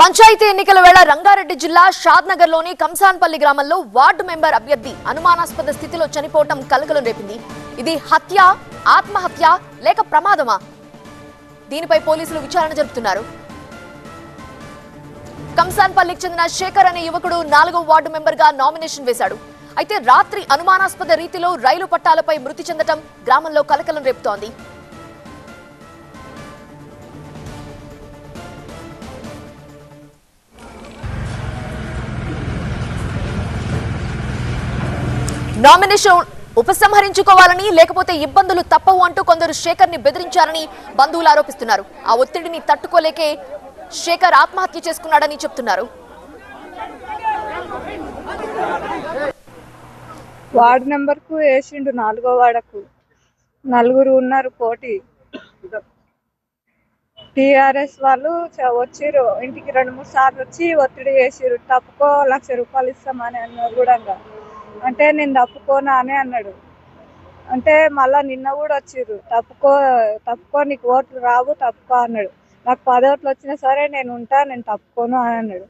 పంచాయతీ ఎన్నికల వేళ రంగారెడ్డి జిల్లా షాద్నగర్లోని కంసాన్పల్లి గ్రామంలో వార్డు మెంబర్ అభ్యర్థి అనుమానాస్పద స్థితిలో చనిపోవటం కలకలం రేపింది. ఇది హత్య ఆత్మహత్య లేక ప్రమాదమా? దీనిపై పోలీసులు విచారణ జరుపుతున్నారు. కంసాన్పల్లికి చెందిన శేఖర్ అనే యువకుడు నాలుగో వార్డు మెంబర్గా నామినేషన్ వేశాడు. అయితే రాత్రి అనుమానాస్పద రీతిలో రైలు పట్టాలపై మృతి చెందటం గ్రామంలో కలకలం రేపుతోంది. నామినేషన్ ఉపసంహరించుకోవాలని లేకపోతే ఇబ్బందులు తప్పవు అంటూ కొందరు శేఖర్ని బెదిరించారని బంధువులు ఆరోపిస్తున్నారు. ఆ ఒత్తిడిని తట్టుకోలేకే శేఖర్ ఆత్మహత్య చేసుకున్నాడని చెప్తున్నారు. వార్డు నెంబర్కు వేసిండు నాలుగో వాడకు. నలుగురు ఉన్నారు పోటీ. టిఆర్ఎస్ వాళ్ళు చ- వచ్చిర్రు. ఇంటికి రెండు మూడు సార్లు వచ్చి ఒత్తిడి చేసిర్రు. తప్పుకో లక్ష రూపాయలు ఇస్తామని అన్నారు కూడా అంటే నేను తప్పుకోనా అని అన్నాడు. అంటే మళ్ళా నిన్న కూడా వచ్చిర్రు. తప్పుకో తప్పుకో నీకు ఓట్లు రావు తప్పుకో అన్నాడు. నాకు పది ఓట్లు వచ్చినా సరే నేను ఉంటా నేను తప్పుకోను అని అన్నాడు.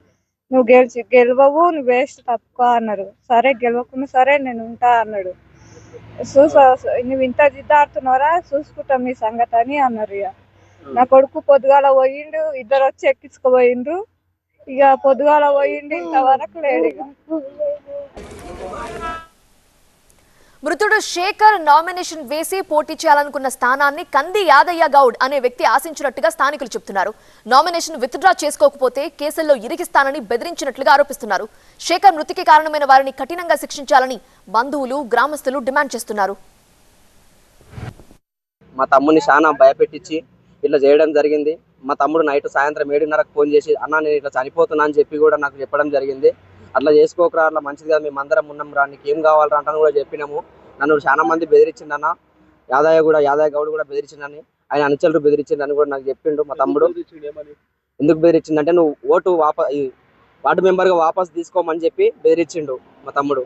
నువ్వు గెలిచి గెలవవు నువ్వు వేస్ట్ తప్పుకో అన్నారు. సరే గెలవకుండా సరే నేను ఉంటా అన్నాడు. చూసా నువ్వు ఇంత జిద్దాడుతున్నారా చూసుకుంటాం మీ సంగతి అని అన్నారు ఇక నా కొడుకు పొద్దుగాల పోయిండు ఇద్దరు వచ్చి ఎక్కించుకుపోయిండ్రు. ఇక పొద్దుగాల పోయిండు ఇంతవరకు లేడు ఇక మృతుడు శేఖర్ నామినేషన్ వేసి పోటీ చేయాలనుకున్న స్థానాన్ని కంది యాదయ్య గౌడ్ అనే వ్యక్తి ఆశించినట్టుగా స్థానికులు చెబుతున్నారు నామినేషన్ విత్డ్రా చేసుకోకపోతే కేసుల్లో ఇరిగిస్తానని బెదిరించినట్లుగా ఆరోపిస్తున్నారు. శేఖర్ మృతికి కారణమైన వారిని కఠినంగా శిక్షించాలని బంధువులు గ్రామస్తులు డిమాండ్ చేస్తున్నారు. మా తమ్ముని చాలా భయపెట్టించి ఇట్లా చేయడం జరిగింది. మా తమ్ముడు నైట్ సాయంత్రం ఏడున్నరకు ఫోన్ చేసి అన్న నేను ఇట్లా చనిపోతున్నా అని చెప్పి కూడా నాకు చెప్పడం జరిగింది. అట్లా చేసుకోకరా అట్లా మంచిది కదా మేము అందరం ఉన్నాం రా నీకు ఏం కావాలరా అంటాను కూడా చెప్పినాము. నన్ను చాలా మంది బెదిరించిందన్న యాదయ్య కూడా యాదయ్య గౌడ్ కూడా బెదిరించిందని ఆయన అనుచరులు బెదిరించిందని కూడా నాకు చెప్పిండు మా తమ్ముడు. ఎందుకు బెదిరించిందంటే నువ్వు ఓటు వాప ఈ వార్డు మెంబర్గా వాపస్ తీసుకోమని చెప్పి బెదిరించిండు మా తమ్ముడు.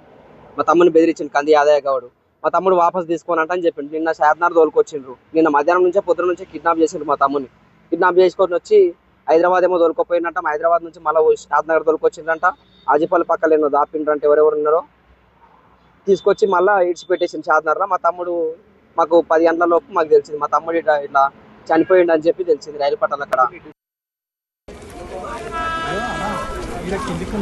మా తమ్ముని బెదిరించిండు కంది యాదయ్య గౌడ్. మా తమ్ముడు వాపస్ తీసుకోనంట అని చెప్పిండు. నిన్న శాతనార్ తోలుకొచ్చిండ్రు. నిన్న మధ్యాహ్నం నుంచే పొద్దున నుంచే కిడ్నాప్ చేసిండ్రు మా తమ్ముని. కిడ్నాప్ చేసుకొని వచ్చి హైదరాబాద్ ఏమో తోలుకోపోయినట్ట. హైదరాబాద్ నుంచి మళ్ళీ శాతనగర్ తోలుకొచ్చిండ్రంట. ఆజిపల్లి పక్కన ఎన్నో దాపిండ్రంట ఎవరెవరు ఉన్నారో తీసుకొచ్చి మళ్ళీ ఇడ్చి పెట్టేసింది మా తమ్ముడు మాకు పది గంటల లోపు మాకు తెలిసింది. మా తమ్ముడు ఇట్లా ఇట్లా చనిపోయిండు అని చెప్పి తెలిసింది రైలు పట్టాల అక్కడ. కిందికి